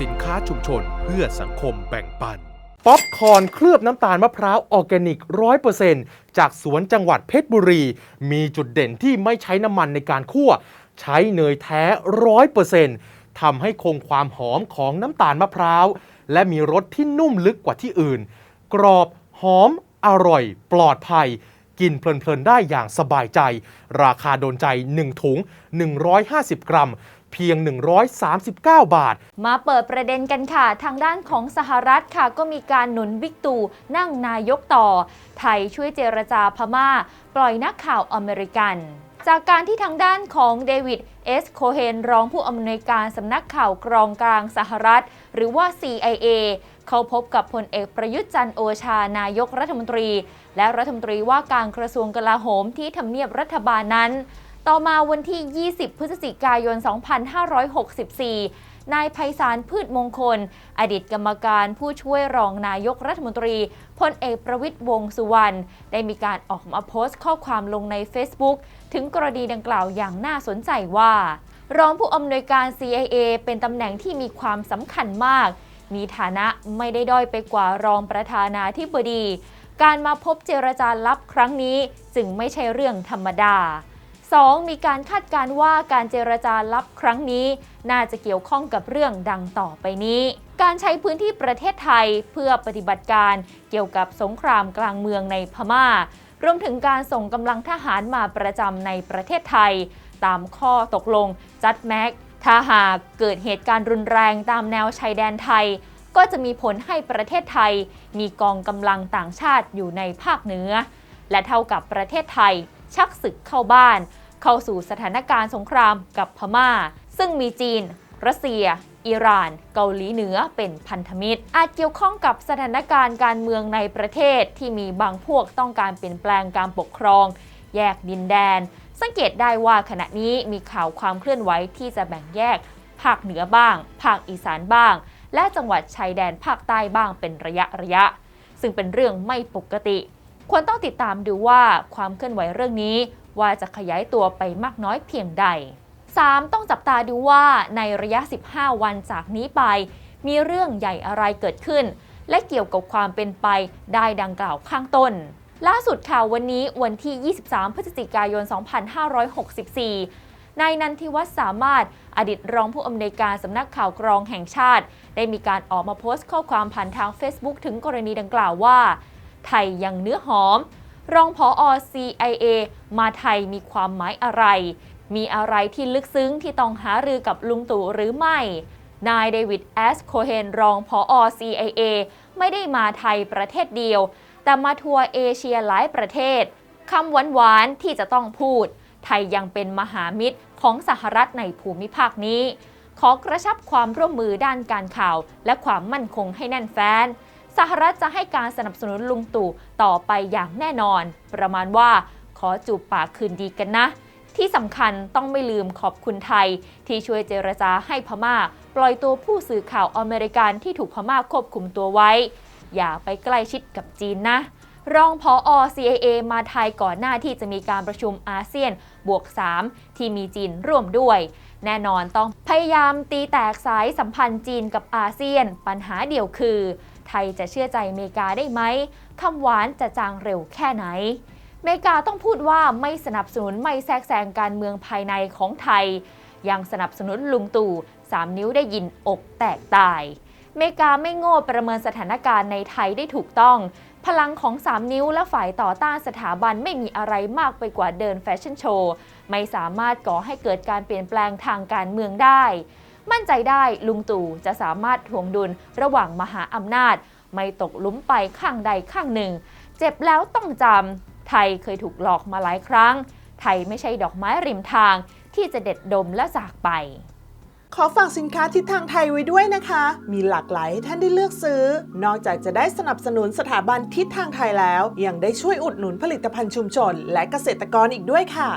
ทิศทางไทยสินค้าชุมชนเพื่อสังคมแบ่งปัน ป๊อปคอร์นเคลือบน้ำตาลมะพร้าวออร์แกนิก 100%จากสวนจังหวัดเพชรบุรี มีจุดเด่นที่ไม่ใช้น้ำมันในการคั่ว ใช้เนยแท้ 100%ทำให้คงความหอมของน้ำตาลมะพร้าว และมีรสที่นุ่มลึกกว่าที่อื่น กรอบหอม อร่อย ปลอดภัยกินเพลินๆ ได้อย่างสบายใจ ราคาโดนใจ 1 ถุง 150 กรัม เพียง 139 บาท มาเปิดประเด็นกันค่ะ ทางด้านของสหรัฐค่ะ ก็มีการหนุนบิ๊กตู่นั่งนายกต่อ ไทยช่วยเจรจาพม่า ปล่อยนักข่าวอเมริกันจากการที่ทางด้านของเดวิด เอส โคเฮน รองผู้อำนวยการสำนักข่าวกรองกลางสหรัฐ หรือว่า CIA เขาพบกับพลเอกประยุทธ์จันโอชา นายกรัฐมนตรี และรัฐมนตรีว่าการกระทรวงกลาโหมที่ทำเนียบรัฐบาลนั้น ต่อมาวันที่ 20 พฤศจิกายน 2564 นายไพศาลพืชมงคล อดีตกรรมการผู้ช่วยรองนายกรัฐมนตรีพลเอกประวิตยวงสุวรรณ ได้มีการออกมาโพสต์ข้อความลงใน Facebook ถึงกรณีดังกล่าวอย่างน่าสนใจว่า รองผู้อำนวยการ CIA เป็นตำแหน่งที่มีความสำคัญมาก มีฐานะไม่ได้ด้อยไปกว่ารองประธานาธิบดี การมาพบเจรจาลับครั้งนี้จึงไม่ใช่เรื่องธรรมดา 2. มีการคาดการณ์ว่าการเจรจาลับครั้งนี้ น่าจะเกี่ยวข้องกับเรื่องดังต่อไปนี้ การใช้พื้นที่ประเทศไทยเพื่อปฏิบัติการเกี่ยวกับสงครามกลางเมืองในพม่า รวมถึงการส่งกำลังทหารมาประจำในประเทศไทย ตามข้อตกลงจัดแม็กถ้าหากเกิดเหตุการณ์รุนแรงตามแนวชายแดนไทย ก็จะมีผลให้ประเทศไทย มีกองกำลังต่างชาติอยู่ในภาคเหนือ และเท่ากับประเทศไทยชักศึกเข้าบ้าน เข้าสู่สถานการณ์สงครามกับพม่า ซึ่งมีจีน รัสเซีย อิหร่าน เกาหลีเหนือเป็นพันธมิตร อาจเกี่ยวข้องกับสถานการณ์การเมืองในประเทศที่มีบางพวกต้องการเปลี่ยนแปลงการปกครอง แยกดินแดน สังเกตได้ว่าขณะนี้มีข่าวความเคลื่อนไหวที่จะแบ่งแยก ภาคเหนือบ้าง ภาคอีสานบ้าง และจังหวัดชายแดนภาคใต้บ้างเป็นระยะระยะ ซึ่งเป็นเรื่องไม่ปกติ ควรต้องติดตามดูว่าความเคลื่อนไหวเรื่องนี้ ว่าจะขยายตัวไปมากน้อยเพียงใด 3. ต้องจับตาดูว่าในระยะ 15 วันจากนี้ไป มีเรื่องใหญ่อะไรเกิดขึ้น และเกี่ยวกับความเป็นไปได้ดังกล่าวข้างต้น ล่าสุดข่าววันนี้วันที่ 23 พฤศจิกายน 2564 นายนันทิวัฒน์สามารถอดีตรองผู้อำนวยการสำนักข่าวกรองแห่งชาติ ได้มีการออกมาโพสต์ข้อความผ่านทาง Facebook ถึงกรณีดังกล่าวว่า ไทยยังเนื้อหอม รองผออ CIA มาไทยมีความหมายอะไร มีอะไรที่ลึกซึ้งที่ต้องหารือกับลุงตู่หรือไม่ นายเดวิดแอสโคเฮนรองผออ CIA ไม่ได้มาไทยประเทศเดียว แต่มาทัวร์เอเชียหลายประเทศคำหวานๆที่จะต้องพูด ไทยยังเป็นมหามิตรของสหรัฐในภูมิภาคนี้ ขอกระชับความร่วมมือด้านการข่าว และความมั่นคงให้แน่นแฟ้น สหรัฐจะให้การสนับสนุนลุงตู่ต่อไปอย่างแน่นอน ประมาณว่าขอจูบปากคืนดีกันนะ ที่สำคัญต้องไม่ลืมขอบคุณไทย ที่ช่วยเจรจาให้พม่า ปล่อยตัวผู้สื่อข่าวอเมริกันที่ถูกพม่าควบคุมตัวไว้ อย่าไปใกล้ชิดกับจีนนะ รองผออ CIA มาไทยก่อนหน้าที่จะมีการประชุมอาเซียนบวก 3 ที่มีจีนร่วมด้วย แน่นอนต้องพยายามตีแตกสายสัมพันธ์จีนกับอาเซียน ปัญหาเดียวคือ ไทยจะเชื่อใจอเมริกาได้ไหมคำหวานจะจางเร็วแค่ไหนอเมริกาต้องพูดว่าไม่สนับสนุนไม่แทรกแซงการเมืองภายในของไทย ยังสนับสนุนลุงตู่สามนิ้วได้ยินอกแตกตายอเมริกาไม่โง่ประเมินสถานการณ์ในไทยได้ถูกต้อง พลังของ 3 นิ้วและฝ่ายต่อต้านสถาบันไม่มีอะไรมากไปกว่าเดินแฟชั่นโชว์ ไม่สามารถก่อให้เกิดการเปลี่ยนแปลงทางการเมืองได้ มั่นใจได้ลุงตู่จะสามารถถ่วงดุลระหว่างมหาอำนาจ ไม่ตกหลุมไปข้างใดข้างหนึ่ง เจ็บแล้วต้องจำไทยเคยถูกหลอกมาหลายครั้ง ไทยไม่ใช่ดอกไม้ริมทางที่จะเด็ดดมและจากไป ขอฝากสินค้าทิศทางไทยไว้ด้วยนะคะ มีหลากหลายให้ท่านได้เลือกซื้อ นอกจากจะได้สนับสนุนสถาบันทิศทางไทยแล้ว ยังได้ช่วยอุดหนุนผลิตภัณฑ์ชุมชน และเกษตรกรอีกด้วยค่ะ